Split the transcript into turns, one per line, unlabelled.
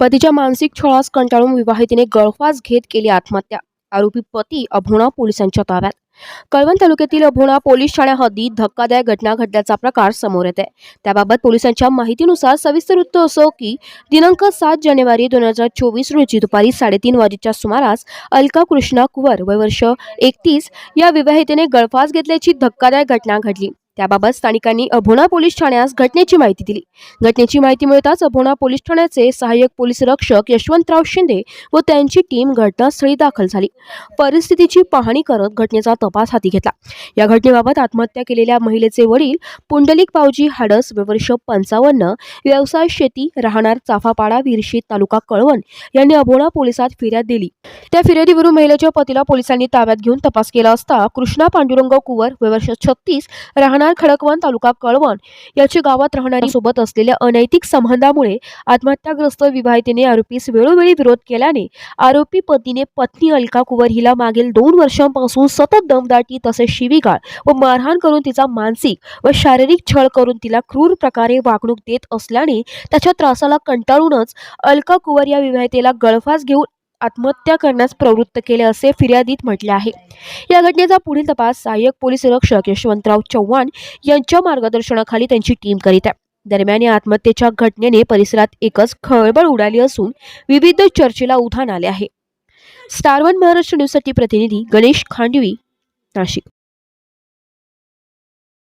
पतीच्या मानसिक छळास कंटाळून विवाहितेने गळफास घेत केली आत्महत्या. आरोपी पती अभोणा पोलिसांच्या ताब्यात. कळवण तालुक्यातील अभोणा पोलीस ठाण्या हद्दीत धक्कादायक घटना घडल्याचा प्रकार समोर येत आहे. त्याबाबत पोलिसांच्या माहितीनुसार सविस्तर वृत्त असो की दिनांक सात जानेवारी दोन हजार चोवीस रोजी दुपारी साडेतीन वाजेच्या सुमारास अलका कृष्णा कुवर वय वर्ष एकतीस या विवाहितेने गळफास घेतल्याची धक्कादायक घटना घडली. त्याबाबत स्थानिकांनी अभोणा पोलीस ठाण्यास घटनेची माहिती दिली. घटनेची माहिती मिळताच अभोणा पोलीस ठाण्याचे सहाय्यक पोलीस रक्षक यशवंतराव शिंदे व त्यांची टीम घटनास्थळी दाखल झाली. परिस्थितीची पाहणी करत घटनेचा तपास हाती घेतला. या घटनेबाबत आत्महत्या केलेल्या महिलेचे वडील पुंडलिक पावजी हाडस वर्ष पंचावन्न व्यवसाय शेती राहणार चाफापाडा विरशी तालुका कळवण यांनी अभोणा पोलिसात फिर्याद दिली. त्या फिर्यादीवरून महिलेच्या पतीला पोलिसांनी ताब्यात घेऊन तपास केला असता कृष्णा पांडुरंग कुवर वर्ष छत्तीस राहणार खडकवन तालुका कळवण याची गावात राहणारी सोबत असलेल्या अनैतिक संबंधामुळे आत्महत्याग्रस्त विवाहितेने आरोपीस वेळोवेळी विरोध केल्याने आरोपी पतीने पत्नी अलका कुवर हिला मागील दोन वर्षांपासून सतत दमदाटी तसेच शिवीगाळ व मारहाण करून तिचा मानसिक व शारीरिक छळ करून तिला क्रूर प्रकारे वागणूक देत असल्याने त्याच्या त्रासाला कंटाळूनच अलका कुवर या विवाहितेला गळफास घेऊन आत्महत्या करण्यास प्रवृत्त केले असे फिर्यादीत म्हटले आहे. या घटनेचा पुढील तपास सहाय्यक पोलीस निरीक्षक यशवंतराव चव्हाण यांच्या मार्गदर्शनाखाली त्यांची टीम करीत आहे. दरम्यान या आत्महत्येच्या घटनेने परिसरात एकच खळबळ उडाली असून विविध चर्चेला उधाण आले आहे. स्टार वन महाराष्ट्र न्यूजसाठी प्रतिनिधी गणेश खांडवी नाशिक.